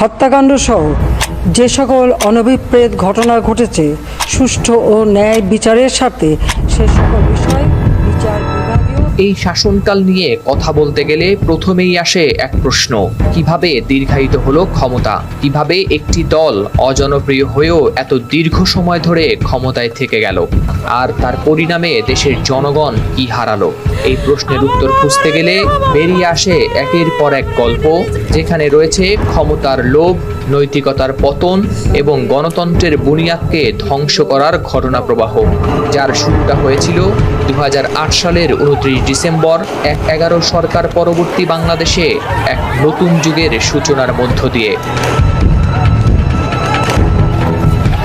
হত্যাকাণ্ড সহ যে সকল অনভিপ্রেত ঘটনা ঘটেছে, সুষ্ঠু ও ন্যায় বিচারের সাথে সে সকল বিষয় এই শাসনকাল নিয়ে কথা বলতে গেলে প্রথমেই আসে এক প্রশ্ন। কীভাবে দীর্ঘায়িত হলো ক্ষমতা? কীভাবে একটি দল অজনপ্রিয় হয়েও এত দীর্ঘ সময় ধরে ক্ষমতায় থেকে গেল? আর তার পরিণামে দেশের জনগণ কি হারালো? এই প্রশ্নের উত্তর খুঁজতে গেলে বেরিয়ে আসে একের পর এক গল্প, যেখানে রয়েছে ক্ষমতার লোভ, নৈতিকতার পতন এবং গণতন্ত্রের বুনিয়াদকে ধ্বংস করার ঘটনা প্রবাহ, যার শুরুটা হয়েছিল দু হাজার আট সালের উনত্রিশ ডিসেম্বর এক এগারো সরকার পরবর্তী বাংলাদেশে এক নতুন যুগের সূচনার মধ্য দিয়ে।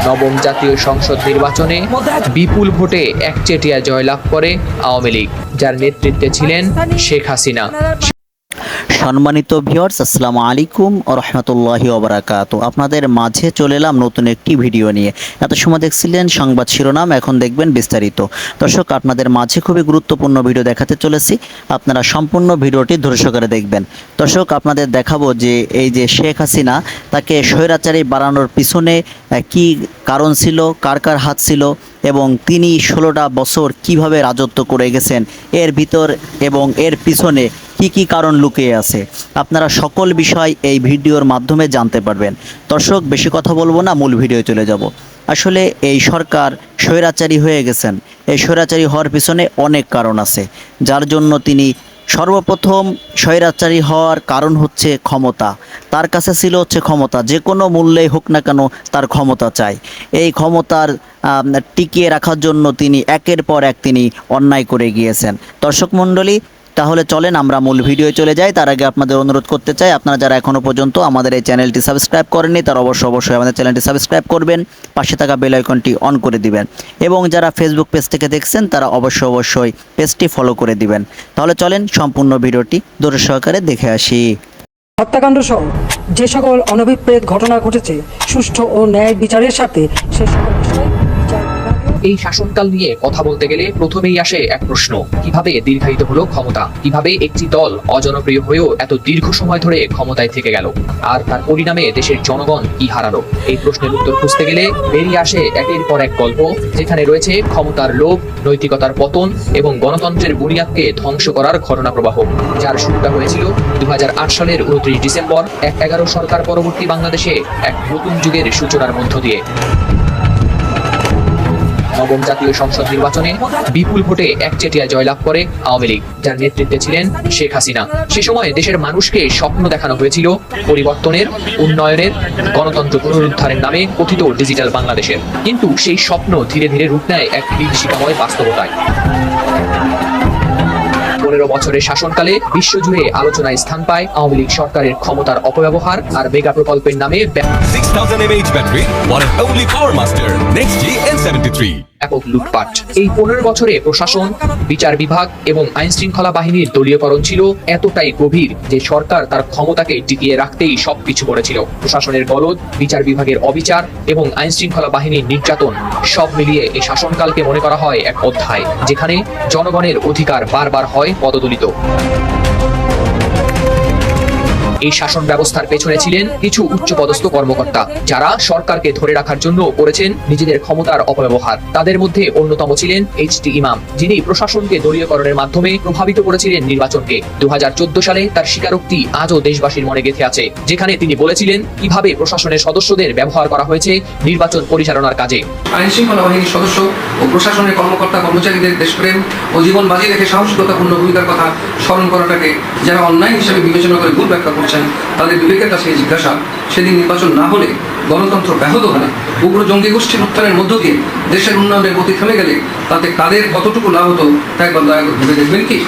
নবম জাতীয় সংসদ নির্বাচনে বিপুল ভোটে একচেটিয়া জয়লাভ করে আওয়ামী লীগ, যার নেতৃত্বে ছিলেন শেখ হাসিনা। সম্মানিত ভিউয়ার্স আসসালামু আলাইকুম রহমতুল্লাহি ওবরাকাত আপনাদের মাঝে চলে এলাম নতুন একটি ভিডিও নিয়ে। এত সময় দেখছিলেন, সংবাদ শিরোনাম, এখন দেখবেন বিস্তারিত। দর্শক, আপনাদের মাঝে খুবই গুরুত্বপূর্ণ ভিডিও দেখাতে চলেছি। আপনারা সম্পূর্ণ ভিডিওটি ধৈর্য সহকারে দেখবেন। দর্শক, আপনাদের দেখাবো যে এই যে শেখ হাসিনা, তাকে স্বৈরাচারী বাড়ানোর পিছনে কি কারণ ছিল, কার কার হাত ছিল, এবং তিনি ষোলোটা বছর কীভাবে রাজত্ব করে গেছেন, এর ভিতর এবং এর পিছনে কি কি কারণ লুকিয়ে আছে? আপনারা সকল বিষয় এই ভিডিওর মাধ্যমে জানতে পারবেন। দর্শক, বেশি কথা বলব না, মূল ভিডিও চলে যাব। আসলে এই সরকার স্বৈরাচারী হয়ে গেছেন। এই স্বৈরাচারী হওয়ার পিছনে অনেক কারণ আছে। যার জন্য তিনি সর্বপ্রথম স্বৈরাচারী হওয়ার কারণ হচ্ছে ক্ষমতা। তার কাছে ছিল হচ্ছে ক্ষমতা। যে কোনো মূল্যেই হোক না কেন তার ক্ষমতা চাই। এই ক্ষমতার টিকিয়ে রাখার জন্য তিনি একের পর এক তিনি অন্যায় করে গিয়েছেন। দর্শক মণ্ডলী তাহলে চলেন, আমরা মূল ভিডিও চলে যাই। তার আগে আপনাদের অনুরোধ করতে চাই, আপনারা যারা এখনও পর্যন্ত আমাদের এই চ্যানেলটি সাবস্ক্রাইব করেননি, তারা অবশ্যই অবশ্যই আমাদের চ্যানেলটি সাবস্ক্রাইব করবেন, পাশে থাকা বেল আইকনটি অন করে দিবেন। এবং যারা ফেসবুক পেজ থেকে দেখছেন, তারা অবশ্যই অবশ্যই পেজটি ফলো করে দিবেন। তাহলে চলেন, সম্পূর্ণ ভিডিওটি দূর সহকারে দেখে আসি। হত্যাকাণ্ড সহ যে সকল অনভিপ্রেত ঘটনা ঘটেছে, সুষ্ঠু ও ন্যায় বিচারের সাথে সে সকল এই শাসনকাল নিয়ে কথা বলতে গেলে প্রথমেই আসে এক প্রশ্ন। কীভাবে দীর্ঘায়িত হলো ক্ষমতা? কীভাবে একটি দল অজনপ্রিয় হয়েও এত দীর্ঘ সময় ধরে ক্ষমতায় থেকে গেল? আর তার পরিণামে দেশের জনগণ কি হারালো? এই প্রশ্নের উত্তর খুঁজতে গেলে বেরিয়ে আসে একের পর এক গল্প, যেখানে রয়েছে ক্ষমতার লোভ, নৈতিকতার পতন এবং গণতন্ত্রের বুনিয়াদকে ধ্বংস করার ঘটনা প্রবাহ যার শুরুটা হয়েছিল দু হাজার আট সালের উনত্রিশ ডিসেম্বর, এক এগারো সরকার পরবর্তী বাংলাদেশে এক নতুন যুগের সূচনার মধ্য দিয়ে। নবম জাতীয় সংসদ নির্বাচনে বিপুল ভোটে একচেটিয়া জয়লাভ করে আওয়ামী লীগ, যার নেতৃত্বে ছিলেন শেখ হাসিনা। সে সময় দেশের মানুষকে স্বপ্ন দেখানো হয়েছিল পরিবর্তনের, উন্নয়নের, গণতন্ত্র পুনরুদ্ধারের নামে কথিত ডিজিটাল বাংলাদেশের। কিন্তু সেই স্বপ্ন ধীরে ধীরে রূপ নেয় এক বিভীষিকাময় বাস্তবতায়। পনেরো বছরের শাসনকালে বিশ্বজুড়ে আলোচনায় স্থান পায় আওয়ামী লীগ সরকারের ক্ষমতার অপব্যবহার আর মেগা প্রকল্পের নামে ব্যাপক 6000 mAh battery, one and only Power Master, Next G N73. ব্যাপক লুটপাট। এই পনেরো বছরে প্রশাসন, বিচার বিভাগ এবং আইন শৃঙ্খলা বাহিনীর দলীয়করণ ছিল এতটাই গভীর যে সরকার তার ক্ষমতাকে টিকিয়ে রাখতেই সবকিছু করেছিল। প্রশাসনের গলদ বিচার বিভাগের অবিচার এবং আইন শৃঙ্খলা বাহিনীর নির্যাতন সব মিলিয়ে এই শাসনকালকে মনে করা হয় এক অধ্যায়, যেখানে জনগণের অধিকার বারবার হয় পদদলিত। এই শাসন ব্যবস্থার পেছনে ছিলেন কিছু উচ্চপদস্থ কর্মকর্তা, যারা সরকারকে ধরে রাখার জন্য করেছেন নিজেদের ক্ষমতার অপব্যবহার। তাদের মধ্যে অন্যতম ছিলেন এইচ টি ইমাম, যিনি প্রশাসনকে দলীয়করণের মাধ্যমে প্রভাবিত করেছিলেন নির্বাচনকে। দু সালে তার স্বীকারোক্তি আজও দেশবাসীর মনে গেঁথে আছে, যেখানে তিনি বলেছিলেন কীভাবে প্রশাসনের সদস্যদের ব্যবহার করা হয়েছে নির্বাচন পরিচালনার কাজে। আইন শৃঙ্খলা বাহিনীর সদস্য ও প্রশাসনের কর্মকর্তা কর্মচারীদের দেশপ্রেম ও জীবন বাজি রেখে সাহসিকতাপূর্ণ ভূমিকার কথা স্মরণ করাটাকে যারা অন্যায় হিসেবে বিবেচনা করে ভুল ব্যাখ্যা করছেন, তাদের বিবেকের কাছে এই জিজ্ঞাসা, সেদিন নির্বাচন না হলে গণতন্ত্র ব্যাহত হলে উগ্র জঙ্গি গোষ্ঠীর উত্থানের মধ্য দিয়ে দেশের উন্নয়নের গতি থেমে গেলে তাতে কাদের কতটুকু লাভ হতো, তা একবার দয়া করে ভেবে দেখবেন কি?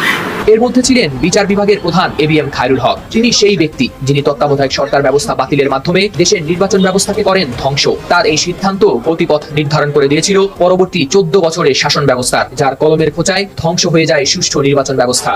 এর মধ্যে ছিলেন বিচার বিভাগের প্রধান এবিএম খায়রুল হক। তিনি সেই ব্যক্তি যিনি তত্ত্বাবধায়ক সরকার ব্যবস্থা বাতিলের মাধ্যমে দেশের নির্বাচন ব্যবস্থাকে করেন ধ্বংস। তার এই সিদ্ধান্ত গতিপথ নির্ধারণ করে দিয়েছিল পরবর্তী চোদ্দ বছরের শাসন ব্যবস্থার যার কলমের খোঁচায় ধ্বংস হয়ে যায় সুষ্ঠু নির্বাচন ব্যবস্থা।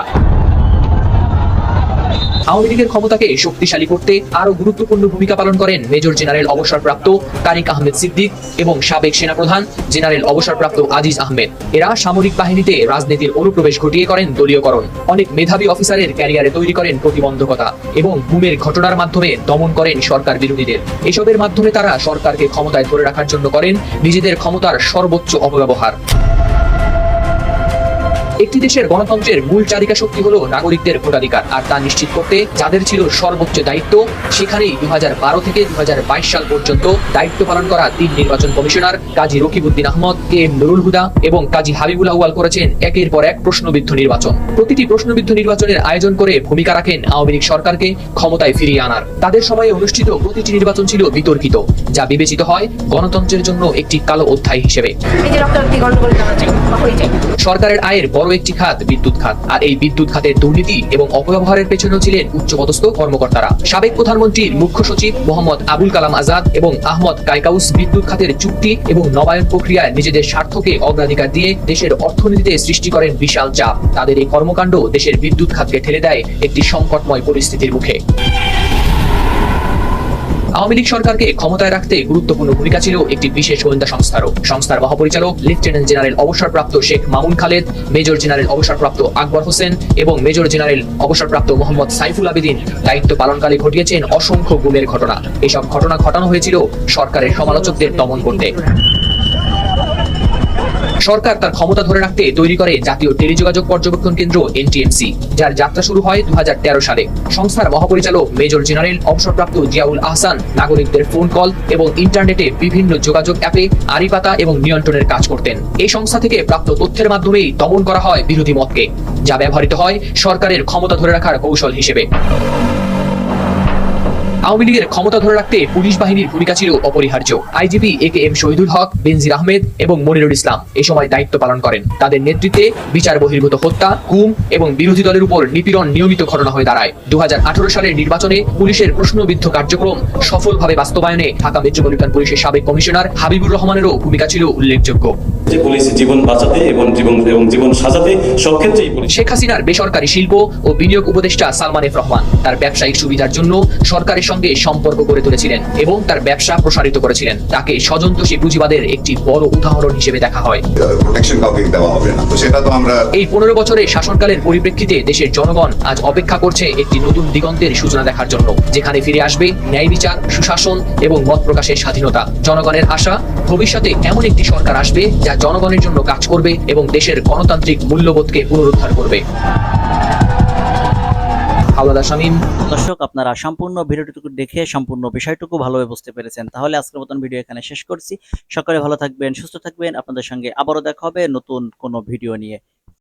আওয়ামী লীগের ক্ষমতাকে শক্তিশালী করতে আরও গুরুত্বপূর্ণ ভূমিকা পালন করেন মেজর জেনারেল অবসরপ্রাপ্ত তারিক আহমেদ সিদ্দিক এবং সাবেক সেনাপ্রধান জেনারেল অবসরপ্রাপ্ত আজিজ আহমেদ। এরা সামরিক বাহিনীতে রাজনীতির অনুপ্রবেশ ঘটিয়ে করেন দলীয়করণ। অনেক মেধাবী অফিসারের ক্যারিয়ারে তৈরি করেন প্রতিবন্ধকতা এবং গুমের ঘটনার মাধ্যমে দমন করেন সরকার বিরোধীদের। এসবের মাধ্যমে তারা সরকারকে ক্ষমতায় ধরে রাখার জন্য করেন নিজেদের ক্ষমতার সর্বোচ্চ অপব্যবহার। একটি দেশের গণতন্ত্রের মূল চালিকা শক্তি হলো নাগরিকদের ভোটাধিকার আর তা নিশ্চিত করতে যাদের ছিল সর্বোচ্চ দায়িত্ব সেখানেই দু থেকে দু হাজার বাইশ সাল পর্যন্ত দায়িত্ব পালন করা তিন নির্বাচন commissioner Kazi Rakibuddin Ahmad K M Nurul Huda এবং কাজী হাবিবুল আউয়াল করেছেন একের পর এক প্রশ্নবিদ্ধ নির্বাচন। প্রতিটি প্রশ্নবিদ্ধ নির্বাচনের আয়োজন করে ভূমিকা রাখেন আওয়ামী লীগ সরকারকে ক্ষমতায় ফিরিয়ে আনার। তাদের সময়ে অনুষ্ঠিত প্রতিটি নির্বাচন ছিল বিতর্কিত যা বিবেচিত হয় গণতন্ত্রের জন্য একটি কালো অধ্যায় হিসেবে। সরকারের আয়ের বড় একটি খাত, বিদ্যুৎ খাত। আর এই বিদ্যুৎ খাতের দুর্নীতি এবং অপব্যবহারের পেছনেও ছিলেন উচ্চপদস্থ কর্মকর্তারা। সাবেক প্রধানমন্ত্রীর মুখ্য সচিব মোহাম্মদ আবুল কালাম আজাদ এবং আহমদ কাইকাউস বিদ্যুৎ খাতের চুক্তি এবং নবায়ন প্রক্রিয়ায় নিজেদের স্বার্থকে অগ্রাধিকার দিয়ে দেশের অর্থনীতিতে সৃষ্টি করেন বিশাল চাপ। তাদের এই কর্মকাণ্ড দেশের বিদ্যুৎ খাতকে ঠেলে দেয় একটি সংকটময় পরিস্থিতির মুখে। আওয়ামী লীগ সরকারকে ক্ষমতায় রাখতে গুরুত্বপূর্ণ ভূমিকা ছিল একটি বিশেষ গোয়েন্দা সংস্থারও। সংস্থার মহাপরিচালক, লেফটেন্যান্ট জেনারেল অবসরপ্রাপ্ত শেখ মামুন খালেদ, মেজর জেনারেল অবসরপ্রাপ্ত আকবর হোসেন এবং মেজর জেনারেল অবসরপ্রাপ্ত মোহাম্মদ সাইফুল আবেদিন দায়িত্ব পালনকালে ঘটিয়েছেন অসংখ্য গুণের ঘটনা। এসব ঘটনা ঘটানো হয়েছিল সরকারের সমালোচকদের দমন করতে। সরকার তার ক্ষমতা ধরে রাখতে তৈরি করে জাতীয় টেলিযোগাযোগ পর্যবেক্ষণ কেন্দ্র এনটিএমসি, যার যাত্রা শুরু হয় দু হাজার তেরো সালে। সংস্থার মহাপরিচালক মেজর জেনারেল অবসরপ্রাপ্ত জিয়াউল আহসান নাগরিকদের ফোন কল এবং ইন্টারনেটে বিভিন্ন যোগাযোগ অ্যাপে আড়িপাতা এবং নিয়ন্ত্রণের কাজ করতেন। এই সংস্থা থেকে প্রাপ্ত তথ্যের মাধ্যমেই দমন করা হয় বিরোধী মতকে, যা ব্যবহৃত হয় সরকারের ক্ষমতা ধরে রাখার কৌশল হিসেবে। আওয়ামী লীগের ক্ষমতা ধরে রাখতে পুলিশ বাহিনীর ভূমিকা ছিল অপরিহার্য। IGP A K M Shahidul Haque, Benazir Ahmed এবং মনিরুল ইসলাম এই সময় দায়িত্ব পালন করেন। তাদের নেতৃত্বে বিচার বহির্ভূত হত্যা, গুম এবং বিরোধী দলের উপর নিপীড়ন নিয়মিত ঘটনা হয়ে দাঁড়ায়। দু হাজার আঠারো সালের নির্বাচনে পুলিশের প্রশ্নবিদ্ধ কার্যক্রম সফলভাবে বাস্তবায়নে ঢাকা মেট্রোপলিটন পুলিশের সাবেক কমিশনার হাবিবুর রহমানেরও ভূমিকা ছিল উল্লেখযোগ্য। যে পুলিশ জীবন বাঁচাতে এবং জীবন এবং জীবন সাজাতে সব ক্ষেত্রেই শেখ হাসিনার বেসরকারি শিল্প ও বিনিয়োগ উপদেষ্টা সালমান এফ রহমান তার ব্যবসায়িক সুবিধার জন্য সরকারের সঙ্গে সম্পর্ক গড়ে তুলেছিলেন এবং তার ব্যবসা প্রসারিত করেছিলেন। তাকে স্বজনতোষী পুঁজিবাদের একটি বড় উদাহরণ হিসেবে দেখা হয়। প্রোটেকশন কাউকে দেওয়া হবে না। তো সেটা তো আমরা এই পনেরো বছরের শাসনকালের পরিপ্রেক্ষিতে দেশের জনগণ আজ অপেক্ষা করছে একটি নতুন দিগন্তের সূচনা দেখার জন্য। যেখানে ফিরে আসবে ন্যায় বিচার সুশাসন এবং মত প্রকাশের স্বাধীনতা। জনগণের আশা ভবিষ্যতে এমন একটি সরকার আসবে যা জনগণের জন্য কাজ করবে এবং দেশের গণতান্ত্রিক মূল্যবোধকে পুনরুদ্ধার করবে। শামীম। দর্শক, আপনারা সম্পূর্ণ ভিডিওটুকু দেখে সম্পূর্ণ বিষয়টুকু ভালোভাবে বুঝতে পেরেছেন। তাহলে আজকের মতন ভিডিও এখানে শেষ করছি। সকালে ভালো থাকবেন, সুস্থ থাকবেন। আপনাদের সঙ্গে আবারও দেখা হবে নতুন কোনো ভিডিও নিয়ে।